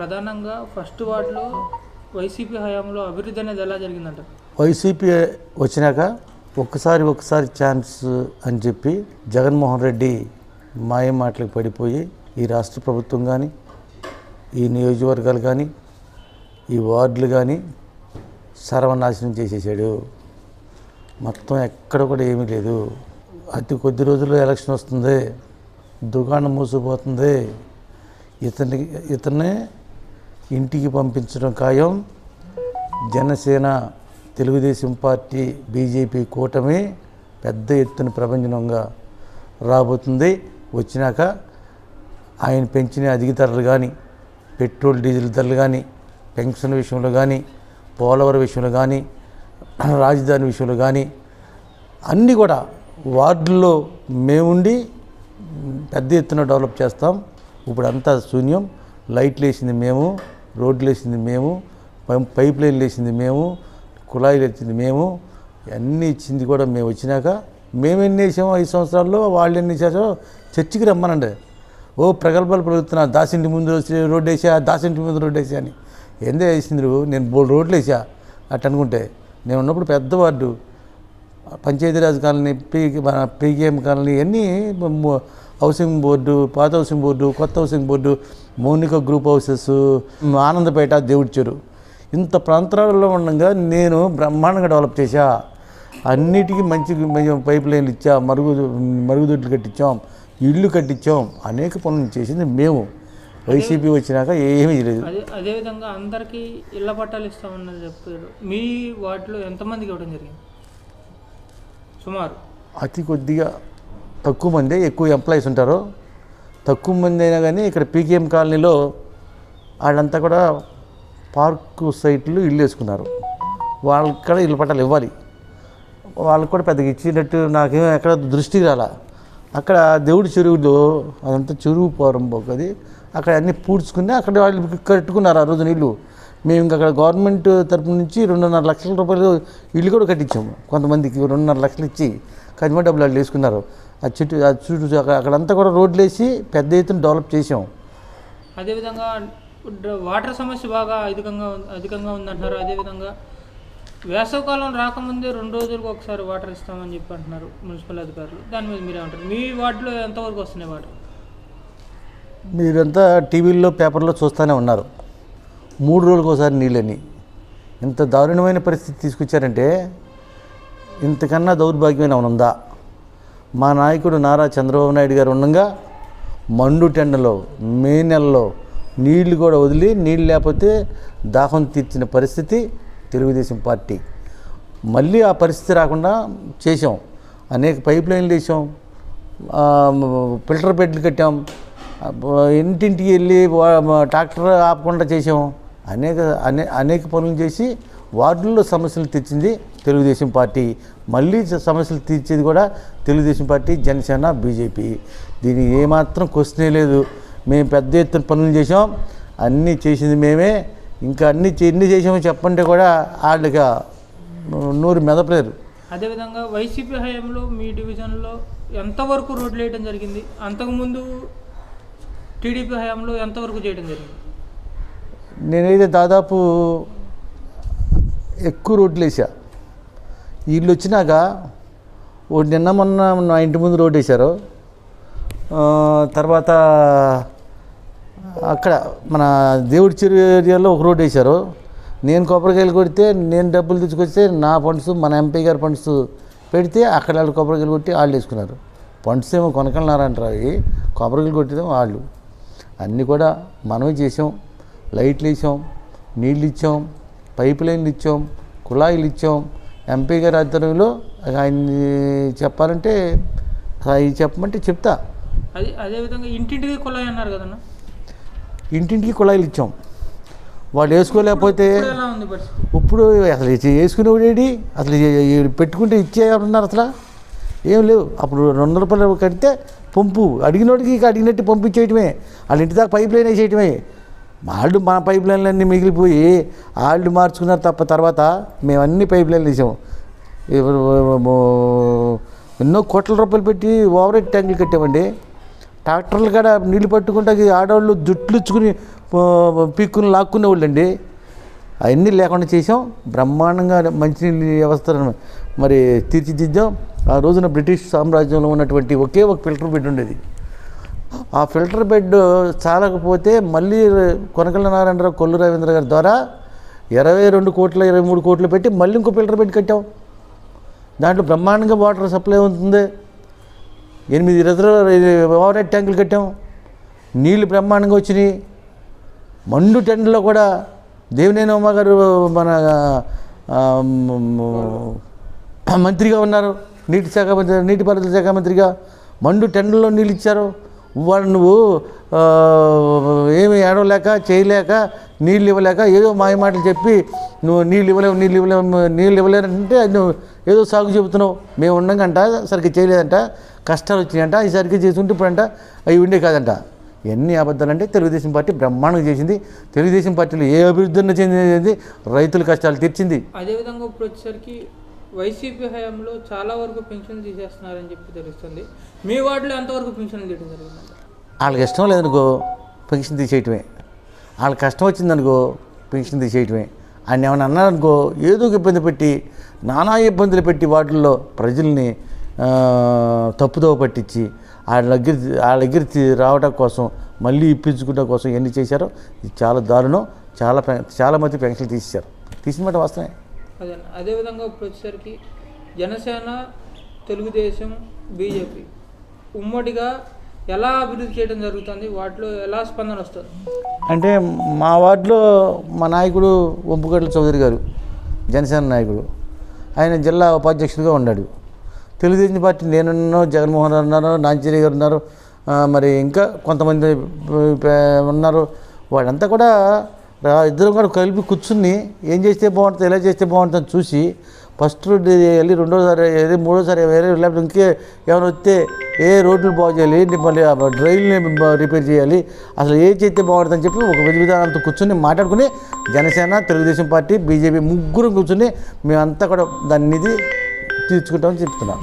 ప్రధానంగా ఫస్ట్ వార్డులో వైసీపీ హయాంలో అభివృద్ధి అనేది ఎలా జరిగిందంట? వైసీపీ వచ్చినాక ఒక్కసారి ఒక్కసారి ఛాన్స్ అని చెప్పి జగన్మోహన్ రెడ్డి మాయ మాటలకు పడిపోయి ఈ రాష్ట్ర ప్రభుత్వం కానీ ఈ నియోజకవర్గాలు కానీ ఈ వార్డులు కానీ సర్వనాశనం చేసేసాడు. మొత్తం ఎక్కడ కూడా ఏమీ లేదు. అతి కొద్ది రోజుల్లో ఎలక్షన్ వస్తుంది. దుకాణం మూసిపోతుంది. ఇతని ఇతనే ఇంటికి పంపించడం ఖాయం. జనసేన తెలుగుదేశం పార్టీ బీజేపీ కూటమి పెద్ద ఎత్తున ప్రపంచంగా రాబోతుంది. వచ్చినాక ఆయన పెంచిన అధిక ధరలు కానీ పెట్రోల్ డీజిల్ ధరలు కానీ పెన్షన్ విషయంలో కానీ పోలవరం విషయంలో కానీ రాజధాని విషయంలో కానీ అన్నీ కూడా వార్డుల్లో మేముండి పెద్ద ఎత్తున డెవలప్ చేస్తాం. ఇప్పుడు అంతా శూన్యం. లైట్లు వేసింది మేము. రోడ్లు వేసింది మేము పైప్ లైన్లు వేసింది మేము కుళాయిలు వేసింది మేము అన్నీ ఇచ్చింది కూడా మేము వచ్చినాక మేము ఎన్ని వేసామో ఐదు సంవత్సరాల్లో వాళ్ళు ఎన్ని చేసామో చర్చికి రమ్మనండి. ఓ ప్రగల్భాలు పలుకుతున్నా దాసింటి ముందు వచ్చి రోడ్డు వేసా దాసింటి ముందు రోడ్డు వేసా అని. ఎందే వేసింది నేను బోల్ రోడ్లు వేసా. అట్ అనుకుంటే నేను ఉన్నప్పుడు పెద్ద వార్డు పంచాయతీరాజ్ కాలనీ పీ మన పీకేఎం కాలనీ అన్నీ హౌసింగ్ బోర్డు పాత హౌసింగ్ బోర్డు కొత్త housing board Mounika group houses Anandapeta దేవుడి చెరు ఇంత ప్రాంతాలలో ఉండగా నేను బ్రహ్మాండంగా డెవలప్ చేశా. అన్నిటికీ మంచి పైప్ లైన్లు ఇచ్చా మరుగు మరుగుదొడ్లు కట్టించాం ఇళ్ళు కట్టించాం అనేక పనులు చేసింది మేము. వైసీపీ వచ్చినాక ఏమీ లేదు అదే అదేవిధంగా అందరికీ ఇళ్ళ పట్టాలు ఇస్తామన్నది చెప్పారు. మీ వార్డులో ఎంతమందికి ఇవ్వడం జరిగింది? సుమారు. అతి కొద్దిగా తక్కువ మంది ఎక్కువ ఎంప్లాయీస్ ఉంటారు. తక్కువ మంది అయినా కానీ ఇక్కడ పీకేఎం కాలనీలో వాళ్ళంతా కూడా పార్కు సైట్లు ఇల్లు వేసుకున్నారు. వాళ్ళకి కూడా ఇల్లు పట్టాలు ఇవ్వాలి. వాళ్ళకి కూడా పెద్దగా ఇచ్చినట్టు నాకేం ఎక్కడ దృష్టికి రాలా. అక్కడ దేవుడి చెరువులో అదంతా చెరువు పోరం అది అక్కడ అన్నీ పూడ్చుకుని అక్కడ వాళ్ళు కట్టుకున్నారు ఆ రోజు నీళ్ళు మేము ఇంకా అక్కడ గవర్నమెంట్ తరపు నుంచి రెండున్నర లక్షల రూపాయలు ఇల్లు కూడా కట్టించాము. కొంతమందికి రెండున్నర లక్షలు ఇచ్చి కదిమ డబ్బులు వాళ్ళు వేసుకున్నారు. ఆ చుట్టూ ఆ చుట్టూ అక్కడ- అక్కడంతా కూడా రోడ్లు వేసి పెద్ద ఎత్తున డెవలప్ చేసాం అదేవిధంగా వాటర్ సమస్య బాగా అధికంగా ఉంది- అధికంగా ఉందంటున్నారు. అదేవిధంగా వేసవకాలం రాకముందే రెండు రోజులకు ఒకసారి వాటర్ ఇస్తామని చెప్పి అంటున్నారు మున్సిపల్ అధికారులు. దాని మీద మీరేమంటారు? మీ వార్డులో ఎంతవరకు వస్తున్నాయి వాటర్? మీరంతా టీవీల్లో పేపర్లో చూస్తూనే ఉన్నారు. మూడు రోజులకు ఒకసారి నీళ్ళని. ఇంత దారుణమైన పరిస్థితి తీసుకొచ్చారంటే ఇంతకన్నా దౌర్భాగ్యమైన ఉందా? మా నాయకుడు నారా చంద్రబాబు నాయుడు గారు ఉండగా మండు టెండలో మే నెలలో నీళ్ళు కూడా వదిలి నీళ్ళు లేకపోతే దాహం తీర్చిన పరిస్థితి తెలుగుదేశం పార్టీ. మళ్ళీ ఆ పరిస్థితి రాకుండా చేసాం అనేక పైప్ లైన్లు వేసాం ఫిల్టర్ బెడ్లు కట్టాం. ఇంటింటికి వెళ్ళి ట్రాక్టర్ ఆపకుండా చేసాం అనేక అనే అనేక పనులు చేసి వార్డుల్లో సమస్యలు తెచ్చింది తెలుగుదేశం పార్టీ మళ్ళీ సమస్యలు తీర్చేది కూడా తెలుగుదేశం పార్టీ జనసేన బీజేపీ. దీని ఏమాత్రం క్వశ్చనే లేదు. మేము పెద్ద ఎత్తున పనులు చేసాం అన్నీ చేసింది మేమే. ఇంకా అన్నీ ఎన్ని చేసామో చెప్పంటే కూడా వాళ్ళకి నూరు మెదపలేరు. అదేవిధంగా వైసీపీ హయాంలో మీ డివిజన్లో ఎంతవరకు రోడ్లు వేయడం జరిగింది? అంతకుముందు టీడీపీ హయాంలో ఎంతవరకు చేయడం జరిగింది? నేనైతే దాదాపు ఎక్కువ రోడ్లు వేసా వీళ్ళు వచ్చినాక ఒకటి నిన్న మొన్న నా ఇంటి ముందు రోడ్ వేశారు. తర్వాత అక్కడ మన దేవుడి చెరువు ఏరియాలో ఒక రోడ్ వేశారు. నేను కొబ్బరికాయలు కొడితే నేను డబ్బులు తీసుకొస్తే నా ఫండ్స్ మన ఎంపీ గారి ఫండ్స్ పెడితే అక్కడ వాళ్ళు కొబ్బరికాయలు కొట్టి వాళ్ళు వేసుకున్నారు. ఫండ్స్ ఏమో కొనకలన్నారంటారు అవి? కొబ్బరికాయలు కొట్టేదేమో వాళ్ళు. అన్నీ కూడా మనమే చేసాం లైట్లు వేసాం నీళ్ళు ఇచ్చాం పైప్ లైన్లు ఇచ్చాం కుళాయిలు ఇచ్చాం ఎంపీ గారి ఆధ్వర్యంలో ఆయన్ని చెప్పాలంటే అవి చెప్పమంటే చెప్తా. అది అదేవిధంగా ఇంటింటికి కుళాయి అన్నారు కదన్నా? ఇంటింటికి కుళాయిలు ఇచ్చాం. వాళ్ళు వేసుకోలేకపోతే ఇప్పుడు అసలు వేసుకునేవాడేడి అసలు పెట్టుకుంటే ఇచ్చేయమన్నారు అసలు? ఏం లేవు. అప్పుడు రెండు రూపాయలు కడితే పంపు. అడిగినోడికి ఇక అడిగినట్టు పంపించేయటమే. వాళ్ళ ఇంటి దాకా పైప్ లైన్ వేసేయటమే. వాళ్ళు మన పైప్ లైన్లన్నీ మిగిలిపోయి వాళ్ళు మార్చుకున్నారు తప్ప తర్వాత మేము అన్ని పైప్ లైన్లు వేసాము ఎన్నో కోట్ల రూపాయలు పెట్టి ఓవర్ హెడ్ ట్యాంకులు కట్టామండి. ట్రాక్టర్లు కాడ నీళ్ళు పట్టుకుంటే ఆడవాళ్ళు జుట్లు ఇచ్చుకుని పీక్కుని లాక్కునే వాళ్ళండి. అవన్నీ లేకుండా చేసాం. బ్రహ్మాండంగా మంచినీళ్ళ వ్యవస్థను మరి తీర్చిదిద్దాం. ఆ రోజున బ్రిటిష్ సామ్రాజ్యంలో ఉన్నటువంటి ఒకే ఒక ఫిల్టర్ బెడ్ ఉండేది. ఆ ఫిల్టర్ బెడ్ చాలకపోతే మళ్ళీ కొనకళ్ళ నారాయణరావు కొల్లు రవీంద్ర గారి ద్వారా ఇరవై రెండు కోట్ల ఇరవై మూడు కోట్లు పెట్టి మళ్ళీ ఇంకో ఫిల్టర్ బెడ్ కట్టాం. దాంట్లో బ్రహ్మాండంగా వాటర్ సప్లై ఉంటుంది. ఎనిమిది రిజర్వ్ ఓవర్ హెడ్ ట్యాంకులు కట్టాం. నీళ్ళు బ్రహ్మాండంగా వచ్చినాయి. మండు టెండర్లో కూడా దేవినేని ఉమ్మ గారు మన మంత్రిగా ఉన్నారు. నీటి శాఖ మంత్రి నీటిపారుదల శాఖ మంత్రిగా మండు టెండర్లో నీళ్ళు ఇచ్చారు. వాడు నువ్వు ఏమి ఏడవలేక చేయలేక నీళ్ళు ఇవ్వలేక ఏదో మాయ మాటలు చెప్పి నువ్వు నీళ్ళు ఇవ్వలేవు నీళ్ళు ఇవ్వలేవు నీళ్ళు ఇవ్వలేనంటే నువ్వు ఏదో సాగు చెబుతున్నావు. మేము ఉండగంట సరిగ్గా చేయలేదంట కష్టాలు వచ్చినాయంట ఈ సరిగ్గా చేసుకుంటే ఇప్పుడంట అవి ఉండే కాదంట. ఎన్ని అబద్ధాలంటే తెలుగుదేశం పార్టీ బ్రహ్మాండంగా చేసింది. తెలుగుదేశం పార్టీలో ఏ అభివృద్ధి అన్నా చెందింది? రైతుల కష్టాలు తీర్చింది. అదేవిధంగా ఇప్పుడు వచ్చేసరికి వైసీపీ హయాంలో చాలా వరకు పెన్షన్ తీసేస్తున్నారని చెప్పి తెలుస్తుంది. మీ వార్డులో ఎంతవరకు పెన్షన్ తీయడం జరిగింది? వాళ్ళకి ఇష్టం లేదనుకో పెన్షన్ తీసేయటమే. వాళ్ళకి కష్టం వచ్చిందనుకో పెన్షన్ తీసేయటమే. ఆయన ఏమైనా అన్నారనుకో ఏదో ఒక ఇబ్బంది పెట్టి నానా ఇబ్బందులు పెట్టి వాటిల్లో ప్రజల్ని తప్పుదోవ పట్టించి వాళ్ళ దగ్గర వాళ్ళ దగ్గర రావడం కోసం మళ్ళీ ఇప్పించుకోవడం కోసం ఎన్ని చేశారో ఇది చాలా దారుణం. చాలా పె- చాలా మంది పెన్షన్లు తీసేశారు. తీసిన మాట వాస్తవమే. అదే అదేవిధంగా ఇప్పుడు వచ్చేసరికి జనసేన తెలుగుదేశం బీజేపీ ఉమ్మడిగా ఎలా అభివృద్ధి చేయడం జరుగుతుంది వాటిలో ఎలా స్పందన వస్తుంది? అంటే మా వార్డులో మా నాయకుడు వంపుగడ్ల చౌదరి గారు జనసేన నాయకుడు. ఆయన జిల్లా ఉపాధ్యక్షుడిగా ఉన్నాడు తెలుగుదేశం పార్టీ నేనున్నాను జగన్మోహన్ రావు ఉన్నారు నాంచేరి గారు ఉన్నారు మరి ఇంకా కొంతమంది ఉన్నారు వాళ్ళంతా కూడా ఇద్దరం కూడా కలిపి కూర్చుని ఏం చేస్తే బాగుంటుంది ఎలా చేస్తే బాగుంటుందని చూసి ఫస్ట్ రోడ్డు వెళ్ళి రెండోసారి వెళ్ళి మూడోసారి వేరే లేకపోతే ఇంకే ఏమైనా వస్తే ఏ రోడ్లు బాగు చేయాలి మళ్ళీ డ్రైల్ని రిపేర్ చేయాలి అసలు ఏ చేస్తే బాగుంటుందని చెప్పి ఒక విధి విధానంతో కూర్చొని మాట్లాడుకుని జనసేన తెలుగుదేశం పార్టీ బీజేపీ ముగ్గురు కూర్చొని మేమంతా కూడా దాన్ని ఇది తీర్చుకుంటామని చెప్తున్నాం.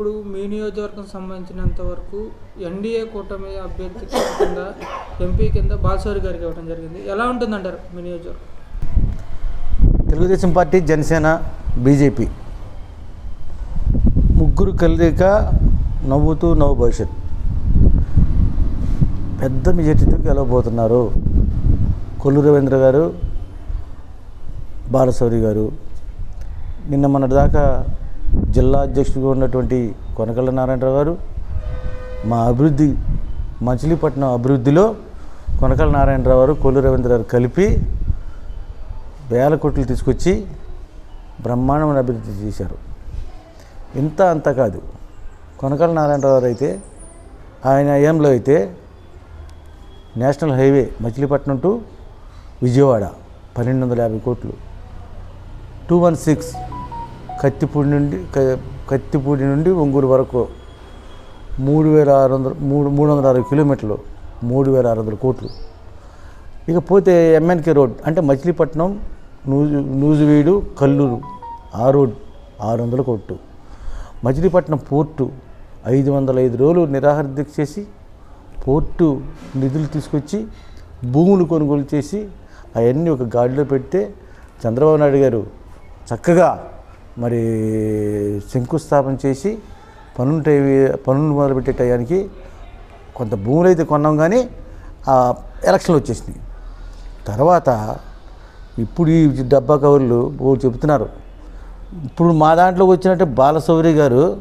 ఇప్పుడు మీ నియోజకవర్గం సంబంధించినంత వరకు ఎన్డీఏ కూటమి అభ్యర్థి కింద ఎంపీ కింద బాలసౌరి గారికి ఇవ్వడం జరిగింది. ఎలా ఉంటుందంటారు మీ నియోజకవర్గం? Telugu Desam party Janasena BJP. ముగ్గురు కలిక నవ్వుతూ నవ్వు భవిష్యత్. పెద్ద మెజార్టీతో గెలవబోతున్నారు కొల్లు రవీంద్ర గారు బాలశౌరి గారు. నిన్న మొన్నటి దాకా జిల్లా అధ్యక్షుడిగా ఉన్నటువంటి కొనకళ్ళ నారాయణరావు గారు మా అభివృద్ధి మచిలీపట్నం అభివృద్ధిలో కొనకళ్ళ నారాయణరావు గారు కొల్లు రవీంద్ర గారు కలిపి వేల కోట్లు తీసుకొచ్చి బ్రహ్మాండమైన అభివృద్ధి చేశారు. ఇంత అంత కాదు. కొనకళ్ళ నారాయణరావు గారు అయితే ఆయన హయాంలో అయితే national highway Machilipatnam to Vijayawada పన్నెండు వందల యాభై కోట్లు. టూ వన్ సిక్స్ కత్తిపూడి నుండి క- కత్తిపూడి నుండి ఒంగూరు వరకు మూడు వేల ఆరు వందల మూడు మూడు వందల అరవై కిలోమీటర్లు మూడు వేల ఆరు వందల కోట్లు. ఇకపోతే ఎంఎన్కే రోడ్ అంటే మచిలీపట్నం నూజు నూజువీడు కల్లూరు ఆ రోడ్ ఆరు వందల కోట్లు. మచిలీపట్నం పోర్టు ఐదు వందల ఐదు రోజులు నిరాహార దీక్ష చేసి పోర్టు నిధులు తీసుకొచ్చి భూములు కొనుగోలు చేసి అవన్నీ ఒక గాడిలో పెడితే చంద్రబాబు నాయుడు గారు చక్కగా మరి శంకుస్థాపన చేసి పనులు టై- పనులు మొదలుపెట్టే టయానికి కొంత భూములు అయితే కొన్నాం కానీ ఆ ఎలక్షన్లు వచ్చేసినాయి. తర్వాత ఇప్పుడు ఈ డబ్బా కవర్లు చెబుతున్నారు. ఇప్పుడు మా దాంట్లోకి వచ్చినట్టే బాలశౌరి గారు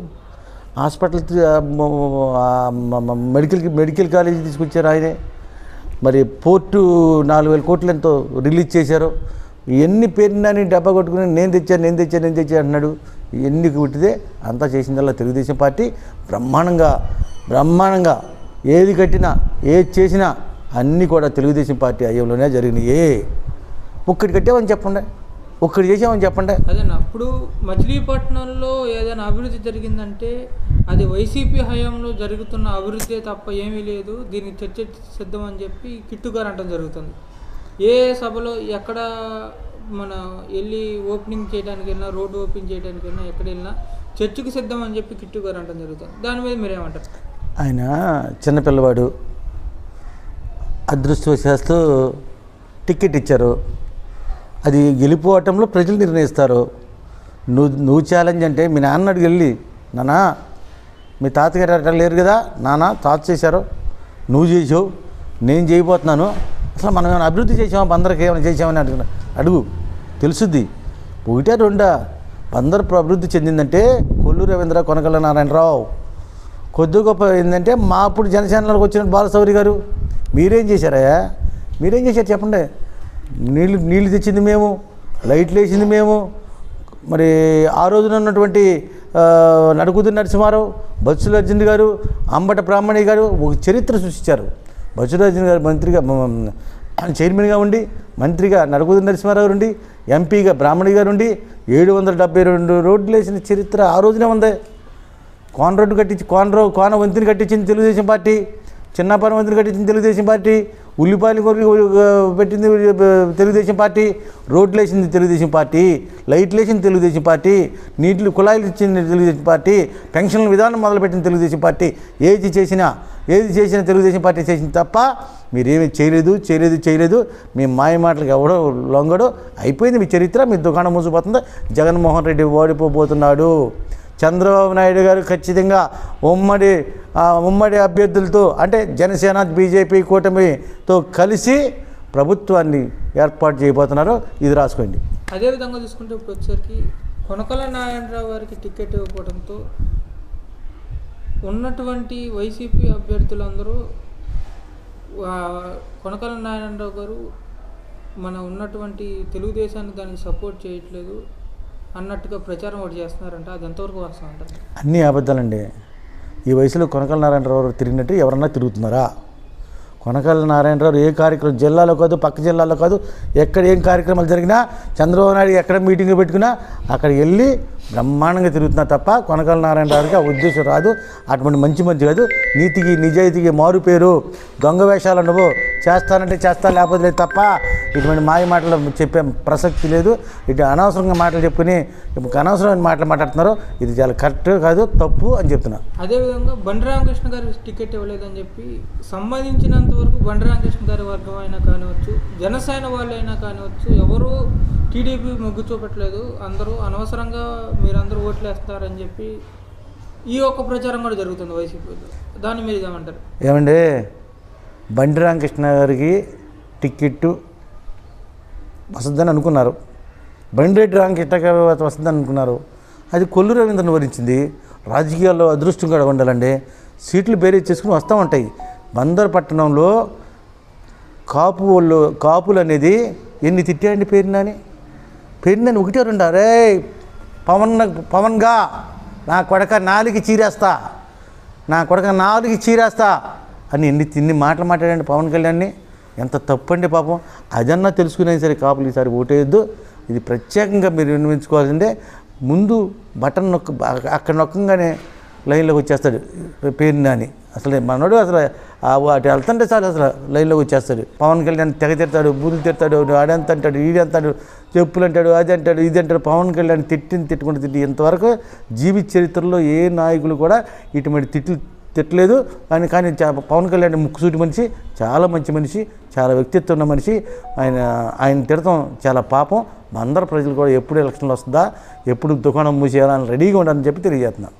హాస్పిటల్ మెడికల్ మెడికల్ కాలేజీ తీసుకొచ్చారు ఆయనే. మరి పోర్టు నాలుగు వేల కోట్లు ఎంతో రిలీజ్ చేశారు. ఎన్ని పేరునని డబ్బా కొట్టుకుని నేను తెచ్చాను నేను తెచ్చాను నేను తెచ్చాను అంటున్నాడు ఎన్ని కుట్టితే అంతా చేసిందల్లా తెలుగుదేశం పార్టీ. బ్రహ్మాండంగా బ్రహ్మాండంగా ఏది కట్టినా ఏది చేసినా అన్నీ కూడా తెలుగుదేశం పార్టీ అయ్యంలోనే జరిగినాయి. ఒక్కటి కట్టామని చెప్పండి. ఒక్కటి చేసామని చెప్పండి. అదే అప్పుడు మచిలీపట్నంలో ఏదైనా అభివృద్ధి జరిగిందంటే అది వైసీపీ హయాంలో జరుగుతున్న అభివృద్ధి తప్ప ఏమీ లేదు. దీన్ని చర్చ సిద్ధం అని చెప్పి కిట్టు గారు అంటం జరుగుతుంది. ఏ సభలో ఎక్కడ మన వెళ్ళి ఓపెనింగ్ చేయడానికి వెళ్ళినా రోడ్డు ఓపెన్ చేయడానికి వెళ్ళినా ఎక్కడ వెళ్ళినా చర్చకు సిద్ధం అని చెప్పి కిట్టు గారు అంటం జరుగుతుంది. దాని మీద మీరేమంటారు? ఆయన చిన్నపిల్లవాడు అదృష్టవశాస్తు టికెట్ ఇచ్చారు. అది గెలిపోవటంలో ప్రజలు నిర్ణయిస్తారు. నువ్వు నువ్వు ఛాలెంజ్ అంటే మీ నాన్న అడిగి వెళ్ళి నానా మీ తాతగారు అట్లా లేరు కదా నాన్న తాత చేశారు నువ్వు చేసావు నేను చేయబోతున్నాను అసలు మనం ఏమైనా అభివృద్ధి చేసామా బందరికి ఏమైనా చేసామని అడుగు అడుగు. తెలుసుద్ది. ఒకటే రెండా. బందర్ అభివృద్ధి చెందిందంటే కొల్లు రవీంద్ర కొనకళ్ళ నారాయణరావు. కొద్ది గొప్ప ఏంటంటే మా అప్పుడు జనసేనలోకి వచ్చిన బాలసౌరి గారు. మీరేం చేశారయ్యా మీరేం చేశారు చెప్పండి. నీళ్ళు నీళ్ళు తెచ్చింది మేము. లైట్లు వేసింది మేము. మరి ఆ రోజున ఉన్నటువంటి ఆ, నరసింహారావు బత్సుల అర్జున్ గారు అంబట బ్రాహ్మణి గారు ఒక చరిత్ర సృష్టించారు. బత్సుల గారు మంత్రిగా చైర్మన్గా ఉండి మంత్రిగా నడుకుదురు నరసింహారావు గారు ఉండి ఎంపీగా బ్రాహ్మణి గారు ఉండి ఏడు వందల డెబ్బై రెండు రోడ్లు వేసిన చరిత్ర ఆ రోజునే ఉంది. కోన రోడ్డు కట్టించి కోన రో కోన వంతిని కట్టించింది తెలుగుదేశం పార్టీ చిన్నపాన వంతిని కట్టించింది తెలుగుదేశం పార్టీ ఉల్లిపాయలు కొరికి పెట్టింది తెలుగుదేశం పార్టీ రోడ్లు వేసింది తెలుగుదేశం పార్టీ లైట్లు వేసింది తెలుగుదేశం పార్టీ నీటిలు కుళాయిలు ఇచ్చింది తెలుగుదేశం పార్టీ పెన్షన్ల విధానం మొదలుపెట్టింది తెలుగుదేశం పార్టీ. ఏది చేసినా ఏది చేసినా తెలుగుదేశం పార్టీ చేసింది తప్ప మీరేమి చేయలేదు చేయలేదు చేయలేదు. మీ మాయ మాటలకు ఎవడో లొంగడో. అయిపోయింది మీ చరిత్ర మీ దుకాణం మూసిపోతుంది. జగన్మోహన్ రెడ్డి ఓడిపోబోతున్నాడు. చంద్రబాబు నాయుడు గారు ఖచ్చితంగా ఉమ్మడి ఉమ్మడి అభ్యర్థులతో అంటే జనసేన బీజేపీ కూటమితో కలిసి ప్రభుత్వాన్ని ఏర్పాటు చేయబోతున్నారు. ఇది రాసుకోండి. అదేవిధంగా చూసుకుంటే ఇప్పుడు వచ్చేసరికి కొనకల నారాయణరావు గారికి టికెట్ ఇవ్వకపోవడంతో ఉన్నటువంటి వైసీపీ అభ్యర్థులందరూ కొనకల నారాయణరావు గారు మన ఉన్నటువంటి తెలుగుదేశాన్ని దానికి సపోర్ట్ చేయట్లేదు. అన్నట్టుగా ప్రచారం ఒకటి చేస్తున్నారంట. అది ఎంతవరకు వాస్తవం అంటారు? అన్నీ అబద్ధాలండి. ఈ వయసులో కొనకల నారాయణరావు తిరిగినట్టు ఎవరన్నా తిరుగుతున్నారా? కొనకల నారాయణరావు ఏ కార్యక్రమం జిల్లాలో కాదు పక్క జిల్లాలో కాదు ఎక్కడ ఏం కార్యక్రమాలు జరిగినా చంద్రబాబు నాయుడు ఎక్కడ మీటింగ్ పెట్టుకున్నా అక్కడ వెళ్ళి బ్రహ్మాండంగా తిరుగుతున్నా తప్ప కొనకల నారాయణరావుకి ఆ ఉద్దేశం రాదు. అటువంటి మంచి మంచి కాదు. నీతికి నిజాయితీకి మారు పేరు. దొంగ వేషాలు నువ్వు చేస్తానంటే చేస్తా లేకపోతే లేదు తప్ప ఇటువంటి మాయ మాటలు చెప్పే ప్రసక్తి లేదు. ఇటు అనవసరంగా మాటలు చెప్పుకుని అనవసరమైన మాటలు మాట్లాడుతున్నారు. ఇది చాలా కరెక్ట్ కాదు తప్పు అని చెప్తున్నా. అదేవిధంగా బండి రామకృష్ణ గారికి టికెట్ ఇవ్వలేదని చెప్పి సంబంధించినంత వరకు బండి రామకృష్ణ గారి వర్గం అయినా కానివచ్చు జనసేన వాళ్ళైనా కానివచ్చు ఎవరు టీడీపీ మొగ్గు చూపట్లేదు. అందరూ అనవసరంగా మీరందరూ ఓట్లు వేస్తారని చెప్పి ఈ ఒక్క ప్రచారం కూడా జరుగుతుంది వైసీపీలో. దాన్ని మీరు ఏమంటారు? ఏమండి? బండి రామకృష్ణ గారికి టిక్కెట్టు వస్తుందని అనుకున్నారు. బండిరెడ్డి రామకృష్ణ గారు వస్తుందని అనుకున్నారు. అది కొల్లు రవీంద్రను వరించింది రాజకీయాల్లో అదృష్టం కూడా ఉండాలండి. సీట్లు బేరీ చేసుకుని వస్తూ ఉంటాయి బందర్ పట్టణంలో కాపు వాళ్ళు కాపులు అనేది ఎన్ని తిట్టాయండి పేరునని పేరునని ఒకటే రెండు? అరే పవన్ పవన్గా నా కొడక నాలుగు చీరేస్తా. నా కొడక నాలుగు చీరేస్తా. అని ఎన్ని తిన్ని మాటలు మాట్లాడండి పవన్ కళ్యాణ్ని. ఎంత తప్పండి పాపం? అదన్నా తెలుసుకునే సరే కాపులు ఈసారి ఓటేయద్దు. ఇది ప్రత్యేకంగా మీరు వినిపించుకోవాల్సిందే ముందు బటన్ నొక్క అక్కడ నొక్కంగానే లైన్లోకి వచ్చేస్తాడు. పేరు నాని అసలు మనోడు అసలు వాటి వెళ్తుంటే చాలు అసలు లైన్లోకి వచ్చేస్తాడు. పవన్ కళ్యాణ్ తెగ తిడతాడు బూతులు తిడతాడు ఆడెంత అంటాడు ఈడు చెప్పులు అంటాడు అది అంటాడు ఇది అంటాడు. పవన్ కళ్యాణ్ తిట్టిని తిట్టుకుంటూ తిట్టి ఇంతవరకు జీవిత చరిత్రలో ఏ నాయకులు కూడా ఇటువంటి తిట్లు తిట్టలేదు. ఆయన కానీ చా- పవన్ కళ్యాణ్ ముక్కుసూటి మనిషి చాలా మంచి మనిషి చాలా వ్యక్తిత్వం ఉన్న మనిషి. ఆయన ఆయన తిడతాం చాలా పాపం. అందరు ప్రజలు కూడా ఎప్పుడు ఎలక్షన్లు వస్తుందా ఎప్పుడు దుకాణం మూసేయాలని రెడీగా ఉండాలని చెప్పి తెలియజేస్తున్నాను